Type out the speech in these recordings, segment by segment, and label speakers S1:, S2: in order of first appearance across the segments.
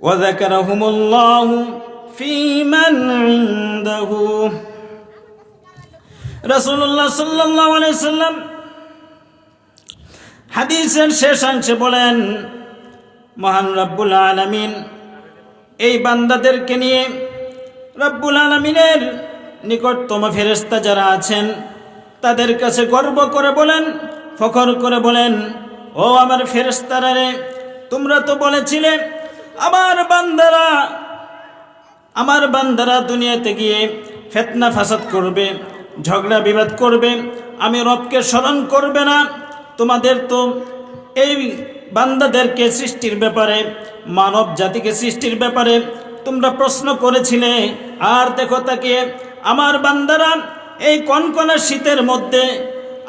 S1: وذكرهم الله في من عنده রাসূলুল্লাহ সাল্লাল্লাহু আলাইহি সাল্লাম হাদিসের শেষাংশে বলেন মহান রব্বুল আলামিন এই বান্দাদেরকে নিয়ে রব্বুল আলমিনের নিকটতম ফেরেস্তা যারা আছেন তাদের কাছে গর্ব করে বলেন ফখর করে বলেন ও আমার ফেরেস্তারা রে তোমরা তো বলেছিলে আমার বান্দারা আমার বান্দারা দুনিয়াতে গিয়ে ফেতনা ফাসাদ করবে, ঝগড়া বিবাদ করবে, আমি রবকে স্মরণ করবে না। তোমাদের তো এই বান্দাদেরকে সৃষ্টির ব্যাপারে, মানব জাতিকে সৃষ্টির ব্যাপারে তোমরা প্রশ্ন করেছিলে। আর দেখো তাকে, আমার বান্দারা এই কনকনা শীতের মধ্যে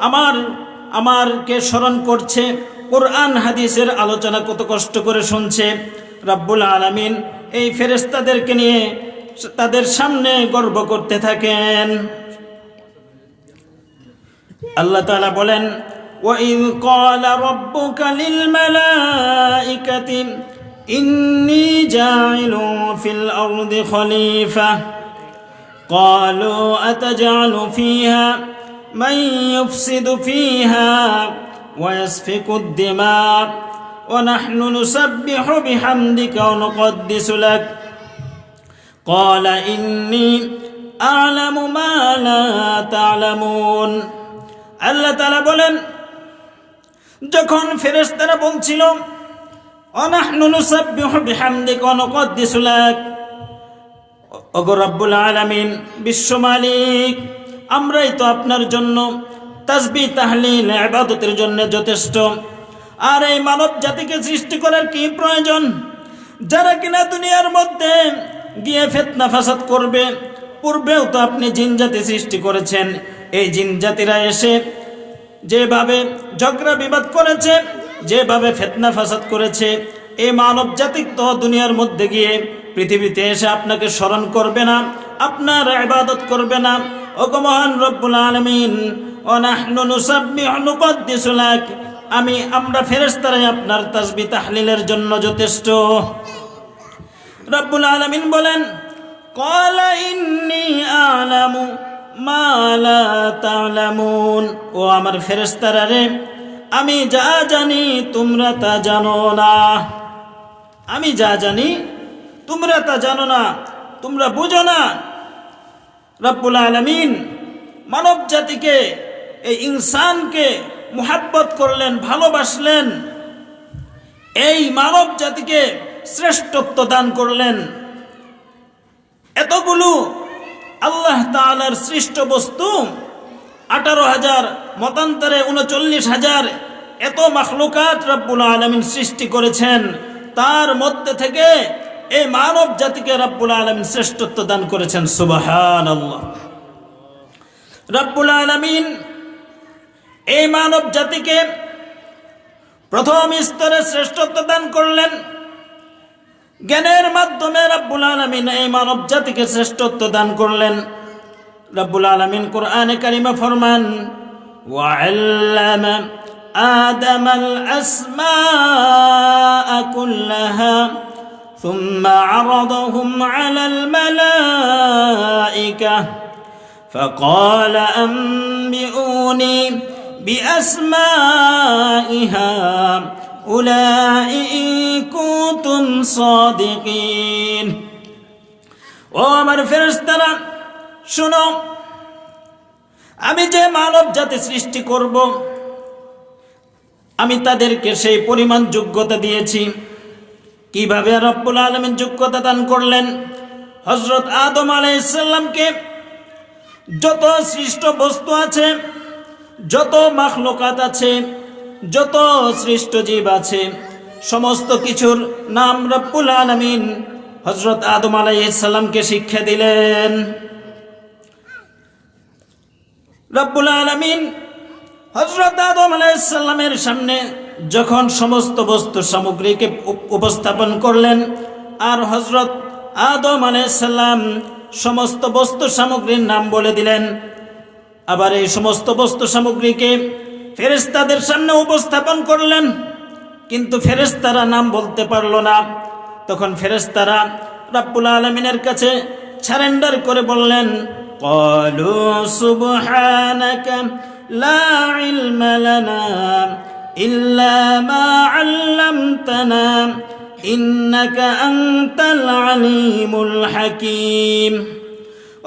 S1: আমার, আমারকে স্মরণ করছে, কোরআন হাদিসের আলোচনা কত কষ্ট করে শুনছে। রাব্বুল আলামিন এই ফেরেস্তাদেরকে নিয়ে তাদের সামনে গর্ব করতে থাকেন আল্লাহ তাআলা বলেন وَإِذْ قَالَ رَبُّكَ لِلْمَلَائِكَةِ إِنِّي جَاعِلٌ فِي الْأَرْضِ خَلِيفَةً قالوا أتجعل فيها من يفسد فيها ويسفك الدماء ونحن نسبح بحمدك ونقدس لك قال إني أعلم ما لا تعلمون আল্লাহ তালা বলেন যখন ফেরেশতারা বলছিল অনাহনু নুসাব্বিহু বিহামদিকা ওয়া নুকদ্দিসু লাক ওগো রব্বুল আলামিন বিশ্ব মালিক আমরাই তো আপনার জন্য তাসবি তাহলিল ইবাদতের জন্য যথেষ্ট আর এই মানব জাতিকে সৃষ্টি করার কি প্রয়োজন? যারা কিনা দুনিয়ার মধ্যে গিয়ে ফেতনা ফাসাদ করবে, পূর্বেও তো আপনি জিন জাতি সৃষ্টি করেছেন। এই জিন জাতিরা এসে যেভাবে ঝগড়া বিবাদ করেছে, যেভাবে ফেতনা ফাসাদ করেছে এই মানব জাতি তো দুনিয়ার মধ্যে গিয়ে পৃথিবীতে এসে আপনাকে স্মরণ করবে না, আপনার ইবাদত করবে না। ওগো মহান রব্বুল আলামিন, ওনাহনু নুসাব্বিহু লাক আমি, আমরা ফেরেশতারাই আপনার তাসবিহ তাহলিলের জন্য যথেষ্ট। রব্বুল আলামিন বলেন ক্বালা ইন্নী আ'লামু মা লা তা'লামুন। ও আমার ফেরেশতারা রে, আমি যা জানি তোমরা তা জানো না। আমি যা জানি তোমরা তা জানো না। তোমরা বুঝো না। রব্বুল আলমিন মানব জাতিকে এই ইনসানকে মুহাব্বত করলেন, ভালোবাসলেন, এই মানব জাতিকে শ্রেষ্ঠত্ব দান করলেন। এতগুলো আল্লাহ তাআলার সৃষ্ট বস্তু, আঠারো হাজার, মতান্তরে উনচল্লিশ হাজার, এত মাখলুকাত রব্বুল আলমিন সৃষ্টি করেছেন। তার মধ্যে থেকে এই মানব জাতিকে রব্বুল আলমিন শ্রেষ্ঠত্ব দান করেছেন সুবাহান আল্লাহ রব্বুল আলমিন এই মানব জাতিকে প্রথম স্তরে শ্রেষ্ঠত্ব দান করলেন জ্ঞানের মাধ্যমে রব্বুল আলমিন এই মানব জাতিকে শ্রেষ্ঠত্ব দান করলেন রব্বুল আলমিন কোরআনে কারিমা ফরমান وعلم آدم الأسماء كلها ثم عرضهم على الملائكة فقال أنبئوني بأسماء هؤلاء إن كنتم صادقين ও আমার ফেরেশতারা শুনো আমি যে মানব জাতি সৃষ্টি করব আমি তাদেরকে সেই পরিমাণ যোগ্যতা দিয়েছি কিভাবে রব্বুল আলমিন যোগ্যতা দান করলেন হজরত আদম আলাইসাল্লামকে যত সৃষ্ট বস্তু আছে যত মাখলুকাত আছে, যত সৃষ্ট জীব আছে, সমস্ত কিছুর নাম রব্বুল আলমিন হজরত আদম আলাইসাল্লামকে শিক্ষা দিলেন। রব্বুল আলমিন হজরত আদম আলাইসাল্লামের সামনে যখন সমস্ত বস্তু সামগ্রীকে উপ- উপস্থাপন করলেন, আর হজরত আদম আলাইসাল্লাম সমস্ত বস্তু সামগ্রীর নাম বলে দিলেন আবার এই সমস্ত বস্তু সামগ্রীকে ফেরেস্তাদের সামনে উপস্থাপন করলেন। কিন্তু ফেরেস্তারা নাম বলতে পারল না। তখন ফেরেস্তারা রাব্বুল আলমিনের কাছে সারেন্ডার করে বললেন, কলু সুবহানাক লা ইলমা ইল্লা মা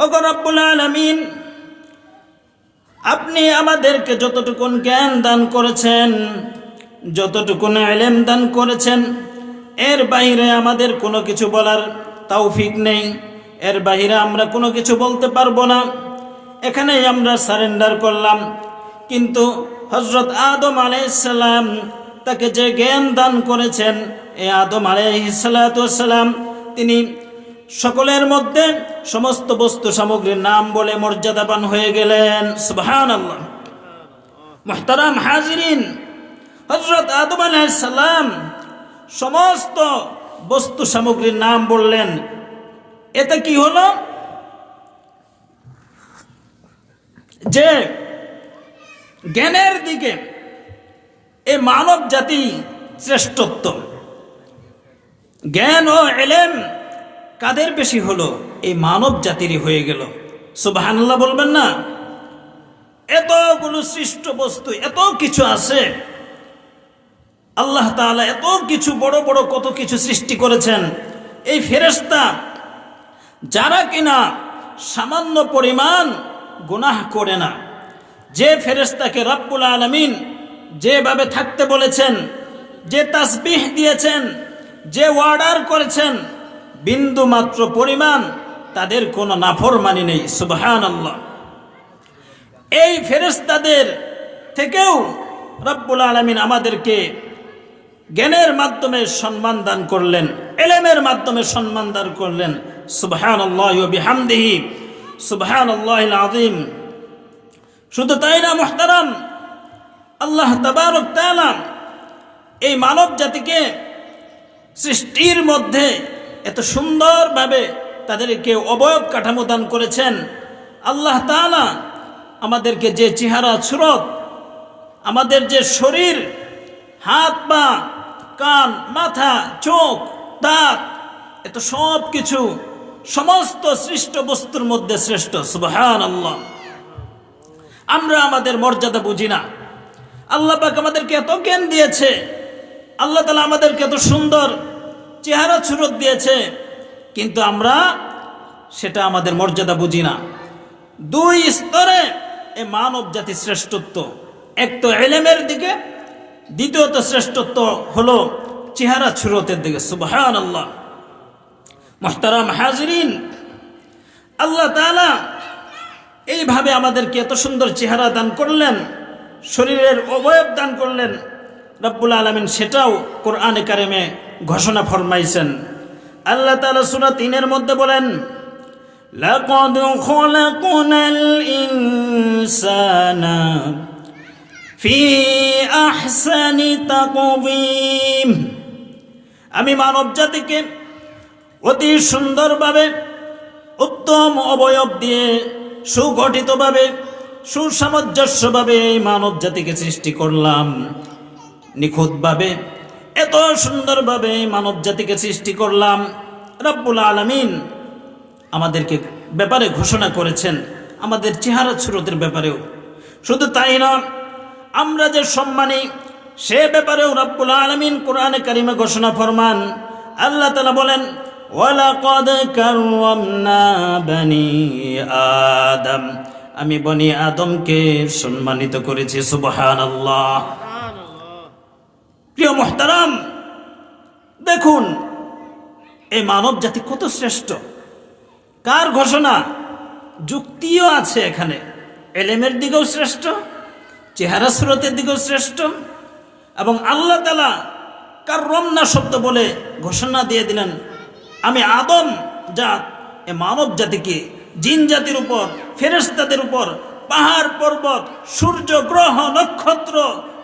S1: ওগো আলামিন আপনি আমাদেরকে যতটুকুন জ্ঞান দান করেছেন, যতটুকুন এলেম দান করেছেন, এর বাইরে আমাদের কোনো কিছু বলার তৌফিক নেই, এর বাইরে আমরা কোনো কিছু বলতে পারব না। এখানেই আমরা সারেন্ডার করলাম। কিন্তু হজরত আদম আলাইসাল্লাম তাকে যে জ্ঞান দান করেছেন, এ আদম আলাইসাল্লাম তিনি সকলের মধ্যে সমস্ত বস্তু সামগ্রীর নাম বলে মর্যাদাবান হয়ে গেলেন। সুবহান আল্লাহ মোহতারাম হাজিরিন হজরত আদম আলাইসাল্লাম সমস্ত বস্তু সামগ্রীর নাম বললেন। এতে কি হলো? যে জ্ঞানের দিকে এ মানব জাতি শ্রেষ্ঠত্ব। জ্ঞান ও এলেম কাদের বেশি হলো? এই মানব জাতিরই হয়ে গেল। সুবাহান্লাহ বলবেন না? এতগুলো সৃষ্ট বস্তু, এত কিছু আছে। আল্লাহ তাআলা এত কিছু, বড় বড় কত কিছু সৃষ্টি করেছেন। এই ফেরেস্তা যারা কিনা সামান্য পরিমাণ গুনাহ করে না, যে ফেরেস্তাকে রব্বুল আলমিন যেভাবে থাকতে বলেছেন, যে তাসবিহ দিয়েছেন, যে অর্ডার করেছেন বিন্দু মাত্র পরিমাণ, তাদের কোনো নাফরমানি নেই সুবহান এই ফেরেস্তাদের থেকেও রব্বুল আলমিন আমাদেরকে জ্ঞানের মাধ্যমে সম্মান দান করলেন, এলেমের মাধ্যমে সম্মান দান করলেন সুবহান আল্লাহ বিহামদিহি সুবহান আল্লাহ আদিম শুধু তাই না, মোহতারাম, আল্লাহ তাবারক তাআলা এই মানব জাতিকে সৃষ্টির মধ্যে এত সুন্দরভাবে তাদেরকে অবয়ব কাঠামো দান করেছেন। আল্লাহ তাআলা আমাদেরকে যে চেহারা, সুরত, আমাদের যে শরীর, হাত, পা, কান, মাথা, চোখ, দাঁত, এত সব কিছু সমস্ত সৃষ্ট বস্তুর মধ্যে শ্রেষ্ঠ সুবহান আল্লাহ আমরা আমাদের মর্যাদা বুঝি না। আল্লাহ পাক আমাদেরকে এত জ্ঞান দিয়েছে। আল্লাহ তালা আমাদেরকে এত সুন্দর চেহারা সুরত দিয়েছে, কিন্তু আমরা সেটা আমাদের মর্যাদা বুঝি না। দুই স্তরে এ মানব জাতি শ্রেষ্ঠত্ব। এক তো এলেমের দিকে দ্বিতীয়ত শ্রেষ্ঠত্ব হলো চেহারা ছুরতের দিকে। সুবহান আল্লাহ মোহতারাম হাজরিন, আল্লাহ তাআলা এইভাবে আমাদেরকে এত সুন্দর চেহারা দান করলেন, শরীরের অবয়ব দান করলেন। রব্বুল আলমিন সেটাও কোরআনে কারেমে ঘোষণা ফরমাইছেন আল্লাহ তাআলা সূরা তিনের মধ্যে বলেন لقد خلقنا الإنسان في أحسن تقويم আমি মানব জাতিকে অতি সুন্দরভাবে উত্তম অবয়ব দিয়ে সুগঠিতভাবে সুসামঞ্জস্যভাবে এই মানব জাতিকে সৃষ্টি করলাম নিখুঁতভাবে এত সুন্দরভাবে মানব জাতিকে সৃষ্টি করলাম। রব্বুল আলমিন আমাদেরকে ব্যাপারে ঘোষণা করেছেন, আমাদের চেহারা সুরতের ব্যাপারেও। শুধু তাই না আমরা যে সম্মানী, সে ব্যাপারেও রব্বুল আলমিন কোরআনে কারিমে ঘোষণা ফরমান। আল্লাহ তালা বলেন আদম। আমি বনি আদমকে সম্মানিত করেছি, সুবহানাল্লাহ। প্রিয় মোহতারাম, দেখুন, এই মানব জাতি কত শ্রেষ্ঠ। কার ঘোষণা? যুক্তিও আছে এখানে। এলেমের দিকেও শ্রেষ্ঠ, চেহারা স্রোতের দিকেও শ্রেষ্ঠ, এবং আল্লাহ তালা কার রমনা শব্দ বলে ঘোষণা দিয়ে দিলেন, আমি আদম জাত, এ মানব জাতিকে জিন জাতির উপর ফেরেস্তাদের উপর, পাহাড় পর্বত, সূর্য, গ্রহ, নক্ষত্র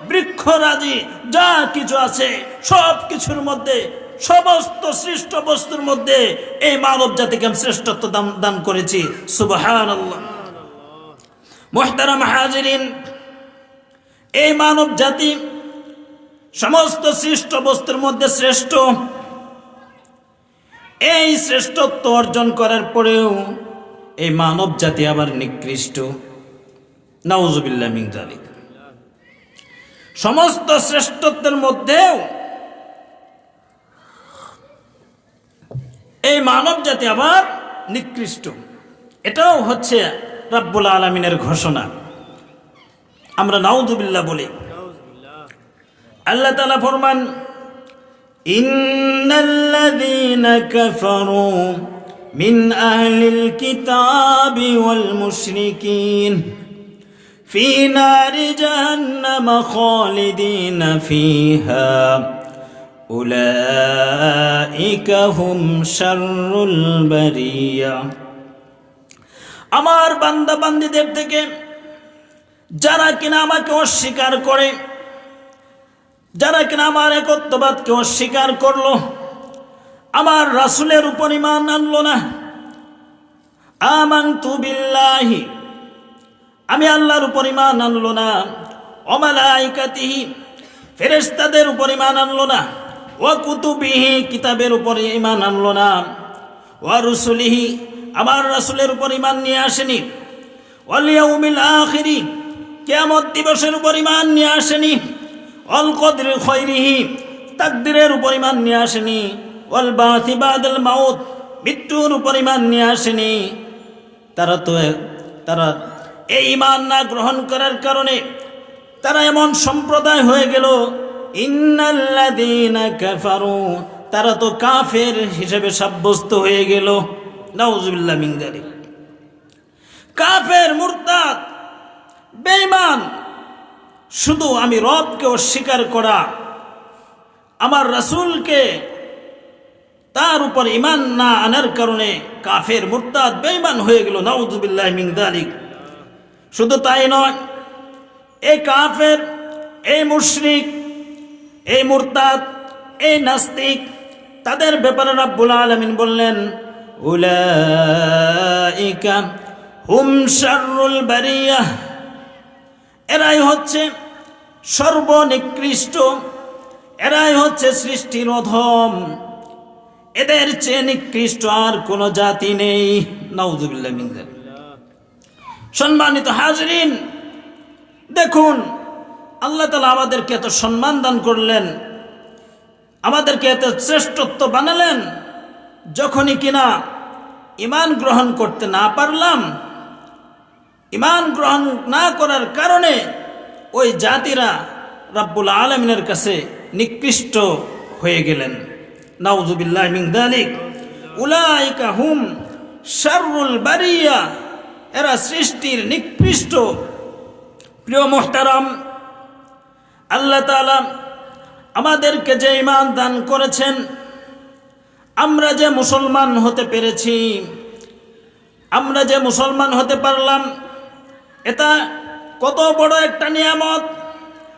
S1: বৃক্ষরাজি যা কিছু আছে সব কিছুর মধ্যে, সমস্ত সৃষ্ট বস্তুর মধ্যে এই মানব জাতিকে আমি শ্রেষ্ঠত্ব দান দান করেছি। সুবহান এই মানব জাতি সমস্ত সৃষ্ট বস্তুর মধ্যে শ্রেষ্ঠ। এই শ্রেষ্ঠত্ব অর্জন করার পরেও এই মানব জাতি আবার নিকৃষ্ট। নাউজুবিল্লাহ মিন জালিক সমস্ত শ্রেষ্ঠত্বের মধ্যেও এই মানব জাতি আবার নিকৃষ্ট। এটাও হচ্ছে রাব্বুল আলমিনের ঘোষণা। আমরা নাউদুবিল্লা বলি। আল্লাহ তালা ফরমান মিন আহলিল কিতাবি ওয়াল মুশরিকিন। في نار جهنم خالدين فيها أولئك هم شر البرية আমার বান্দা বান্দিদের থেকে যারা কিনা আমাকে অস্বীকার করে যারা কিনা আমার একত্ববাদকে অস্বীকার করলো আমার রাসুলের উপর ইমান আনলো না আমান্তু বিল্লাহি আমি আল্লাহর উপর ইমান আনলো না। অমালাইকাতিহি, ফেরেশতাদের উপর ইমান আনলো না। ও কুতুবিহি, কিতাবের উপর ইমান আনলো না। ও রুসুলিহি, আমার রাসুলের উপর ইমান নিয়ে আসেনি। ওয়ালিয়াউমিল আখিরি, কিয়ামত দিবসের উপর ইমান নিয়ে আসেনি। অল কদর খৈরিহি, তাকদিরের উপর ইমান নিয়ে আসেনি। অল বাথি বাদল মাউত, মৃত্যুর উপর ইমান নিয়ে আসেনি। তারা তো, তারা এই ইমান না গ্রহণ করার কারণে তারা এমন সম্প্রদায় হয়ে গেল কাফারু তারা তো কাফের হিসেবে সাব্যস্ত হয়ে গেল। নাউজুবিল্লাহ মিন যালিক। কাফের মুরতাদ, বেঈমান, শুধু আমি রবকে অস্বীকার করা, আমার রাসূলকে তার উপর ইমান না আনার কারণে কাফের মুরতাদ বেঈমান হয়ে গেল। নাউজুবিল্লাহ যালিক। শুধু তাই নয়, এই কাফের, এই মুশরিক, এই মুরতাদ, এই নাস্তিক, তাদের ব্যাপারে রাব্বুল আলামিন বললেন, উলাইকা হুম শাররুল বারিয়াহ এরাই হচ্ছে সর্বনিকৃষ্ট, এরাই হচ্ছে সৃষ্টির অধম। এদের চেয়ে নিকৃষ্ট আর কোনো জাতি নেই। নাউজুবিল্লাহ মিন যালিক। সম্মানিত হাজরিন, দেখুন, আল্লাহ তালা আমাদেরকে এত সম্মান দান করলেন, আমাদেরকে এত শ্রেষ্ঠত্ব বানালেন, যখনই কিনা ইমান গ্রহণ করতে না পারলাম ইমান গ্রহণ না করার কারণে ওই জাতিরা রাব্বুল আলমিনের কাছে নিকৃষ্ট হয়ে গেলেন। নাউজুবিল্লাহ মিন দালিক উলাইকা হুম শাররুল বারিয়া। এরা সৃষ্টির নিকৃষ্ট। প্রিয় মোহতারাম, আল্লাহ তাআলা আমাদেরকে যে ইমান দান করেছেন, আমরা যে মুসলমান হতে পেরেছি, আমরা যে মুসলমান হতে পারলাম, এটা কত বড় একটা নিয়ামত।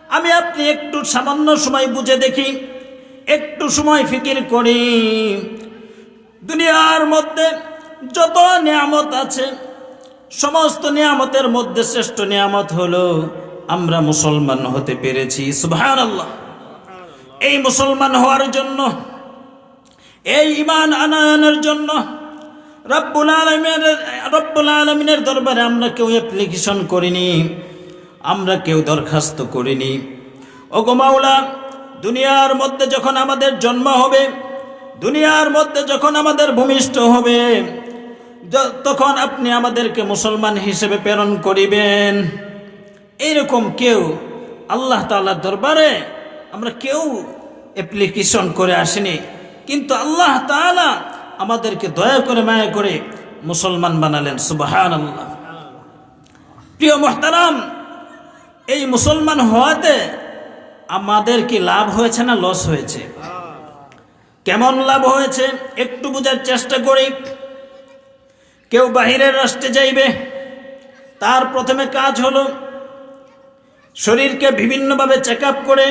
S1: আমি আপনি একটু সামান্য সময় বুঝে দেখি, একটু সময় ফিকির করি। দুনিয়ার মধ্যে যত নিয়ামত আছে সমস্ত নিয়ামতের মধ্যে শ্রেষ্ঠ নিয়ামত হলো, আমরা মুসলমান হতে পেরেছি। সুবহান আল্লাহ এই মুসলমান হওয়ার জন্য, এই ইমান আনায়নের জন্য রব্বুল আলমিনের রব্বুল আলমিনের দরবারে আমরা কেউ অ্যাপ্লিকেশন করিনি, আমরা কেউ দরখাস্ত করিনি। ও গোমাউলা দুনিয়ার মধ্যে যখন আমাদের জন্ম হবে, দুনিয়ার মধ্যে যখন আমাদের ভূমিষ্ঠ হবে তখন আপনি আমাদেরকে মুসলমান হিসেবে প্রেরণ করিবেন। এইরকম কেউ আল্লাহ তাআলার দরবারে আমরা কেউ অ্যাপ্লিকেশন করে আসিনি। কিন্তু আল্লাহ তাআলা আমাদেরকে দয়া করে মায়া করে মুসলমান বানালেন সুবাহান আল্লাহ প্রিয় মোহতারাম, এই মুসলমান হওয়াতে আমাদের কি লাভ হয়েছে না লস হয়েছে? কেমন লাভ হয়েছে? একটু বোঝার চেষ্টা করি। কেউ বাহিরের রাষ্ট্রে যাইবে, তার প্রথমে কাজ হলো শরীরকে বিভিন্নভাবে চেক করে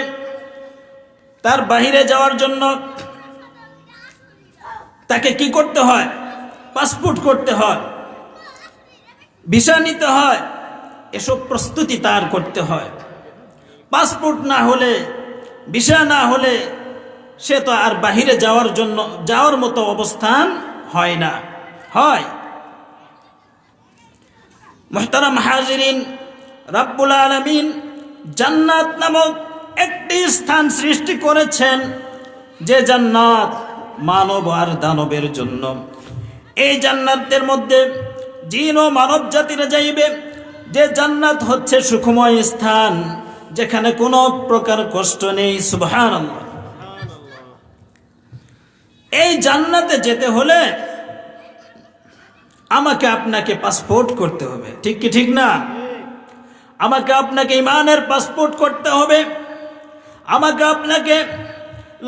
S1: তার বাহিরে যাওয়ার জন্য তাকে কি করতে হয়? পাসপোর্ট করতে হয়, ভিসা নিতে হয়, এসব প্রস্তুতি তার করতে হয়। পাসপোর্ট না হলে, ভিসা না হলে সে তো আর বাহিরে যাওয়ার জন্য, যাওয়ার মতো অবস্থান হয় না। হয়। মোহতারাম হাজিরিন, রাব্বুল আলমিন জান্নাত নামক একটি স্থান সৃষ্টি করেছেন যে জান্নাত মানব আর দানবের জন্য। এই জান্নাতের মধ্যে জিন ও মানব জাতিরা যাইবে, যে জান্নাত হচ্ছে সুখময় স্থান, যেখানে কোনো প্রকার কষ্ট নেই সুবহান এই জান্নাতে যেতে হলে আমাকে আপনাকে পাসপোর্ট করতে হবে। ঠিক কি ঠিক না? আমাকে আপনাকে ইমানের পাসপোর্ট করতে হবে। আমাকে আপনাকে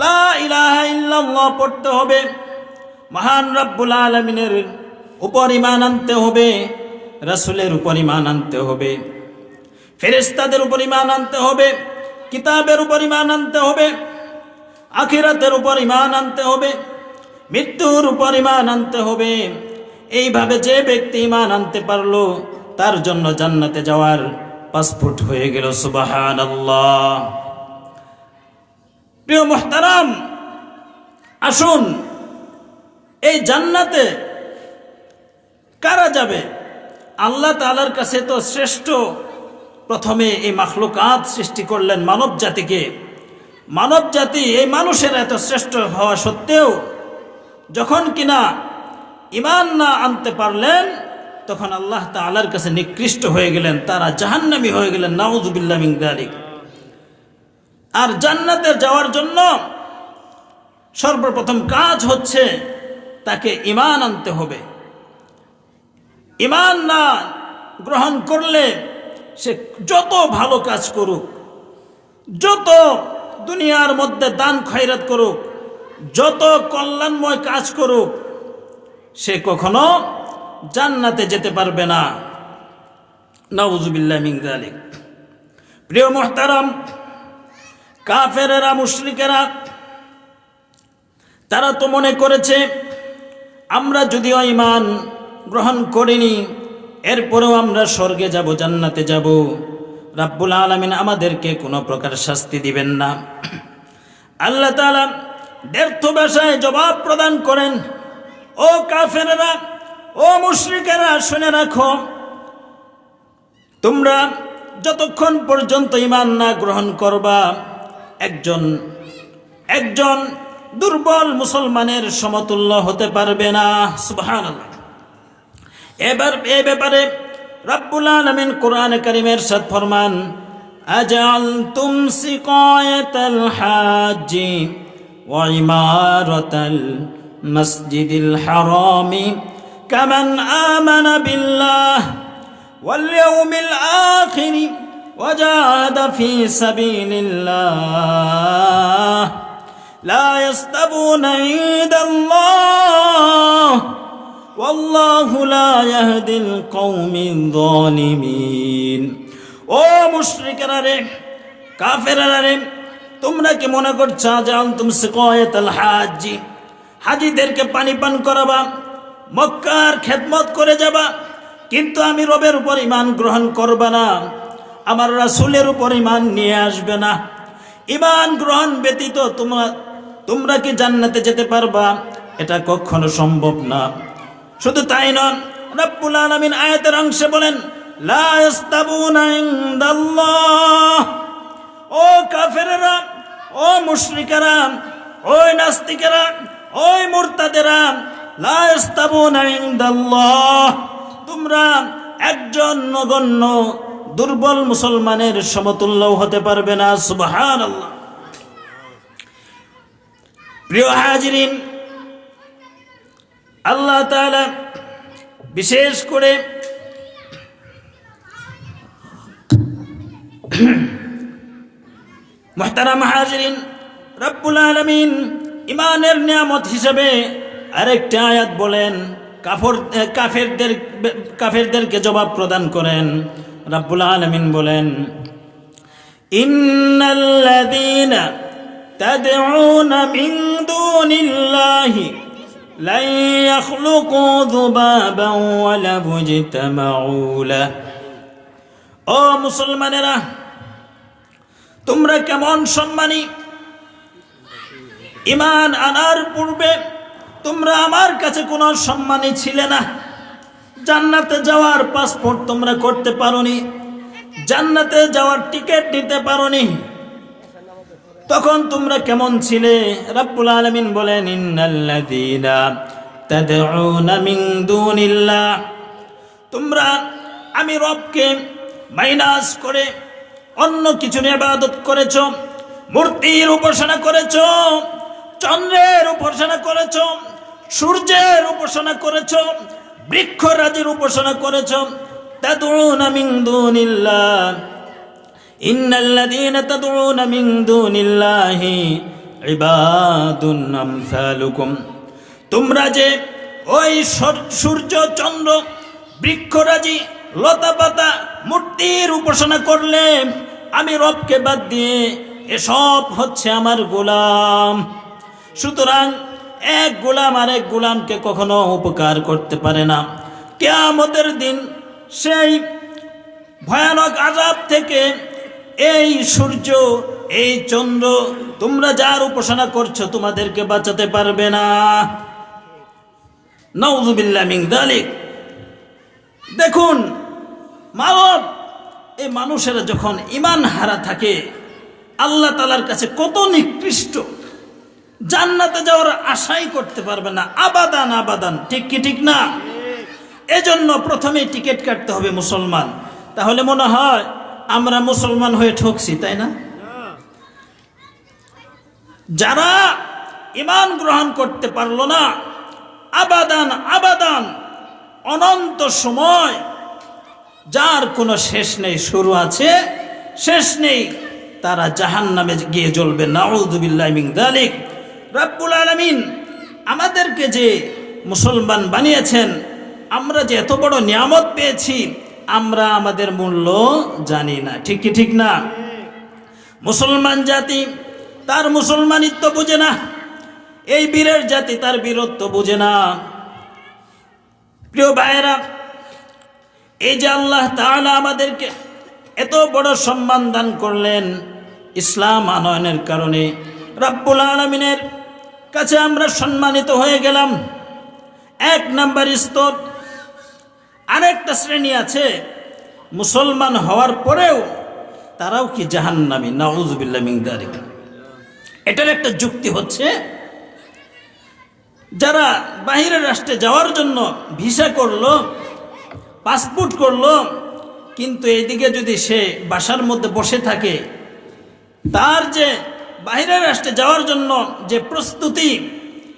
S1: লা পড়তে হবে। মহান রব্বুল আলমিনের উপর ইমান আনতে হবে, রাসুলের উপর ইমান আনতে হবে ফেরেস্তাদের উপর ইমান আনতে হবে, কিতাবের উপর ইমান আনতে হবে, আখিরাতের উপর ইমান আনতে হবে, মৃত্যুর উপর ইমান আনতে হবে। এইভাবে যে ব্যক্তি ইমান আনতে পারল, তার জন্য জান্নাতে যাওয়ার পাসপোর্ট হয়ে গেল সুবাহান আল্লাহ প্রিয় মোহতারাম, আসুন, এই জান্নাতে কারা যাবে? আল্লাহ তালার কাছে তো শ্রেষ্ঠ। প্রথমে এই মাখলুকাত সৃষ্টি করলেন মানব জাতিকে। মানব জাতি এই মানুষের এত শ্রেষ্ঠ হওয়া সত্ত্বেও, যখন কিনা ইমান না আনতে পারলেন, তখন আল্লাহ তালার কাছে নিকৃষ্ট হয়ে গেলেন, তারা জাহান্নামি হয়ে গেলেন নাউজুবিল্লা আর জান্নাতে যাওয়ার জন্য সর্বপ্রথম কাজ হচ্ছে তাকে ইমান আনতে হবে। ইমান না গ্রহণ করলে সে যত ভালো কাজ করুক, যত দুনিয়ার মধ্যে দান খয়রাত করুক, যত কল্যাণময় কাজ করুক সে কখনো জান্নাতে যেতে পারবে না। নওজুবিল্লাহ মিন জালিক প্রিয় মোহতারাম, কাফেরেরা, মুশরিকেরা, তারা তো মনে করেছে, আমরা যদিও ইমান গ্রহণ করিনি, এরপরেও আমরা স্বর্গে যাব, জান্নাতে যাব। রাব্বুল আলমিন আমাদেরকে কোনো প্রকার শাস্তি দিবেন না। আল্লাহ তালা ব্যর্থ ভাষায় জবাব প্রদান করেন ও কাফেরেরা ও মুশ্রিকেরা শুনে রাখো তোমরা যতক্ষণ পর্যন্ত ইমান না গ্রহণ করবা একজন একজন দুর্বল মুসলমানের সমতুল্য হতে পারবে না সুবহান এবার এ ব্যাপারে রব্বুল আলমিন কোরআন করিমের সাদ ফরমান أجعلتم سقاية الحاج وعمارة المسجد الحرام كمن آمن بالله واليوم الآخر وجاهد في سبيل الله لا يستبون عند الله والله لا يهدي القوم الظالمين ও মুশরিকেরা রে কাফেরা রে তোমরা কি মনে করছো যে তুম সিকায়াতুল হাজি হাজিদেরকে পানি পান করাবা, মক্কার খেদমত করে যাবা, কিন্তু আমি রবের উপর ইমান গ্রহণ করবা না, আমার রাসুলের উপর ইমান নিয়ে আসবে না। ইমান গ্রহণ ব্যতীত তোমরা তোমরা কি জান্নাতে যেতে পারবা? এটা কখনো সম্ভব না। শুধু তাই নয়, রব্বুল আলামিন আয়াতের অংশে বলেন ও কাফেরেরা, ও মুশরিকেরা ওই নাস্তিকেরা ওই মুরতাদেরা তোমরা একজন নগণ্য দুর্বল মুসলমানের সমতুল্য হতে পারবে না, সুবহানাল্লাহ। প্রিয় হাজিরিন, আল্লাহ বিশেষ করে মহতারাম হাজরিন, রব্বুল আলমিন ইমানের নিয়ামত হিসেবে আরেকটি আয়াত বলেন কাফর কাফেরদের কাফেরদেরকে জবাব প্রদান করেন রব্বুল আলমিন বলেন ইন্নাল্লাযীনা তাদউনা মিন দুনিল্লাহি لن يخلقوا ذبابا ولو اجتمعوا له ও মুসলমানেরা তোমরা কেমন সম্মানী ইমান আনার পূর্বে তোমরা আমার কাছে কোনো সম্মানই ছিলে না। জান্নাতে যাওয়ার পাসপোর্ট তোমরা করতে পারোনি। জান্নাতে যাওয়ার টিকিট নিতে পারোনি। তখন তোমরা কেমন ছিলে? রাব্বুল আলামিন বলেন, ইন্নাল্লাযীনা তাদউনা মিন দুনিল্লাহ। তোমরা, আমি রবকে মাইনাস করে অন্য কিছু ইবাদত করেছ, মূর্তির উপাসনা করেছ চন্দ্রের উপাসনা করেছ সূর্যের উপাসনা করেছ বৃক্ষরাজির উপাসনা করেছ তাদউনা মিন দুনিল্লাহ إن الذين تدعون من دون الله عباد أمثالكم তোমরা যে ওই সর- সূর্য চন্দ্র বৃক্ষরাজি লতা পাতা মূর্তির উপাসনা করলে আমি রবকে বাদ দিয়ে এসব হচ্ছে আমার গোলাম সুতরাং এক গোলাম আর এক গোলামকে কখনো উপকার করতে পারে না। কেয়ামতের দিন সেই ভয়ানক আজাব থেকে এই সূর্য, এই চন্দ্র, তোমরা যার উপাসনা করছ তোমাদেরকে বাঁচাতে পারবে না। নাউযুবিল্লাহ মিন যালিক। দেখুন, মানব, এই মানুষেরা যখন ইমান হারা থাকে, আল্লাহ তালার কাছে কত নিকৃষ্ট। জান্নাতে যাওয়ার আশাই করতে পারবে না। আবাদান আবাদান। ঠিক কি, ঠিক না? এজন্য প্রথমে টিকিট কাটতে হবে মুসলমান। তাহলে মনে হয় আমরা মুসলমান হয়ে ঠকছি, তাই না? যারা ইমান গ্রহণ করতে পারল না, আবাদান আবাদান। অনন্ত সময় যার কোনো শেষ নেই, শুরু আছে, শেষ নেই, তারা জাহান নামে গিয়ে জ্বলবে। নাউদুবিল্লাহ মিন দালিক রাব্বুল আলামিন আমাদেরকে যে মুসলমান বানিয়েছেন, আমরা যে এত বড় নিয়ামত পেয়েছি, আমরা আমাদের মূল্য জানি না। ঠিক কি ঠিক না? মুসলমান জাতি তার মুসলমানিত্ব বুঝে না, এই বীরের জাতি তার বীরত্ব বুঝে না। প্রিয় ভাইয়েরা, এই যে আল্লাহ তাআলা আমাদেরকে এত বড় সম্মান দান করলেন ইসলাম আনয়নের কারণে, রাব্বুল আলমিনের কাছে আমরা সম্মানিত হয়ে গেলাম। এক নাম্বার স্তর আরেকটা শ্রেণি আছে। মুসলমান হওয়ার পরেও তারাও কি জাহান্নামী? মিন যালিক এটার একটা যুক্তি হচ্ছে, যারা বাহিরের রাষ্ট্রে যাওয়ার জন্য ভিসা করল, পাসপোর্ট করল, কিন্তু এইদিকে যদি সে বাসার মধ্যে বসে থাকে, তার যে বাইরের রাষ্ট্রে যাওয়ার জন্য যে প্রস্তুতি,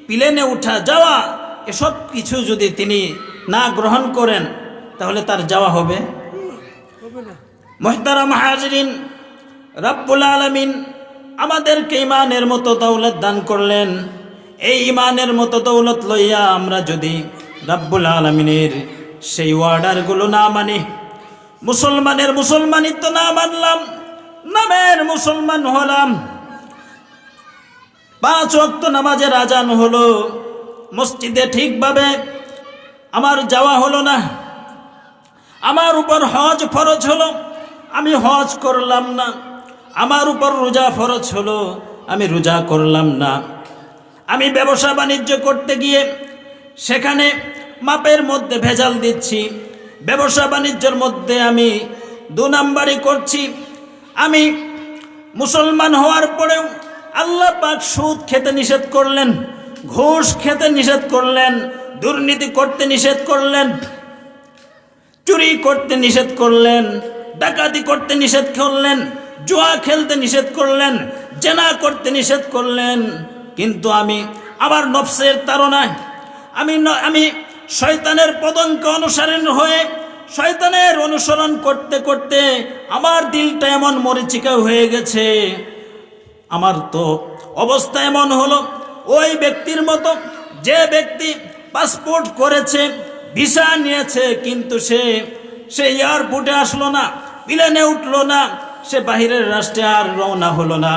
S1: প্লেনে উঠা যাওয়া, এসব কিছু যদি তিনি না গ্রহণ করেন, তাহলে তার যাওয়া হবে। মহতারাম হাজরিন, রব্বুল আলমিন আমাদেরকে ইমানের মতো দৌলত দান করলেন। এই ইমানের মতো দৌলত লইয়া আমরা যদি রব্বুল আলমিনের সেই অর্ডারগুলো না মানি, মুসলমানের মুসলমানিত্ব না মানলাম, নামের মুসলমান হলাম পাঁচ ওয়াক্ত নামাজের আজান হলো। মসজিদে ঠিকভাবে আমার যাওয়া হলো না। আমার উপর হজ ফরজ হলো, আমি হজ করলাম না। আমার উপর রোজা ফরজ হলো, আমি রোজা করলাম না। আমি ব্যবসা বাণিজ্য করতে গিয়ে সেখানে মাপের মধ্যে ভেজাল দিচ্ছি। ব্যবসা বাণিজ্যের মধ্যে আমি দু নাম্বারই করছি। আমি মুসলমান হওয়ার পরেও আল্লাহ পাক সুদ খেতে নিষেধ করলেন, ঘুষ খেতে নিষেধ করলেন, দুর্নীতি করতে নিষেধ করলেন, চুরি করতে নিষেধ করলেন, ডাকাতি করতে নিষেধ করলেন, জুয়া খেলতে নিষেধ করলেন, জেনা করতে নিষেধ করলেন। কিন্তু আমি আমার নফসের তাড়নায় আমি আমি শয়তানের পদঙ্ক অনুসরণ হয়ে, শয়তানের অনুসরণ করতে করতে আমার দিলটা এমন মরিচিকা হয়ে গেছে। আমার তো অবস্থা এমন হলো, ওই ব্যক্তির মতো যে ব্যক্তি পাসপোর্ট করেছে, ভিসা নিয়েছে, কিন্তু সে সে এয়ারপোর্টে আসলো না, প্লেনে উঠল না, সে বাহিরের রাষ্ট্রে আর রওনা হলো না,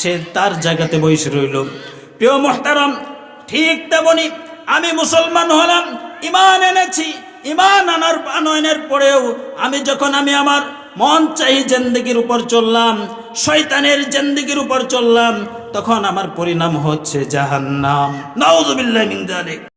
S1: সে তার জায়গাতে বসে রইল। প্রিয় মোহতারাম, ঠিক তেমনি আমি মুসলমান হলাম ইমান এনেছি ইমান আনার আনয়নের পরেও আমি যখন আমি আমার মন চাই জেন্দিগির উপর চললাম, শয়তানের জেন্দিগির উপর চললাম, তখন আমার পরিণাম হচ্ছে জাহান্নাম। নাউজুবিল্লাহ মিন যালিক।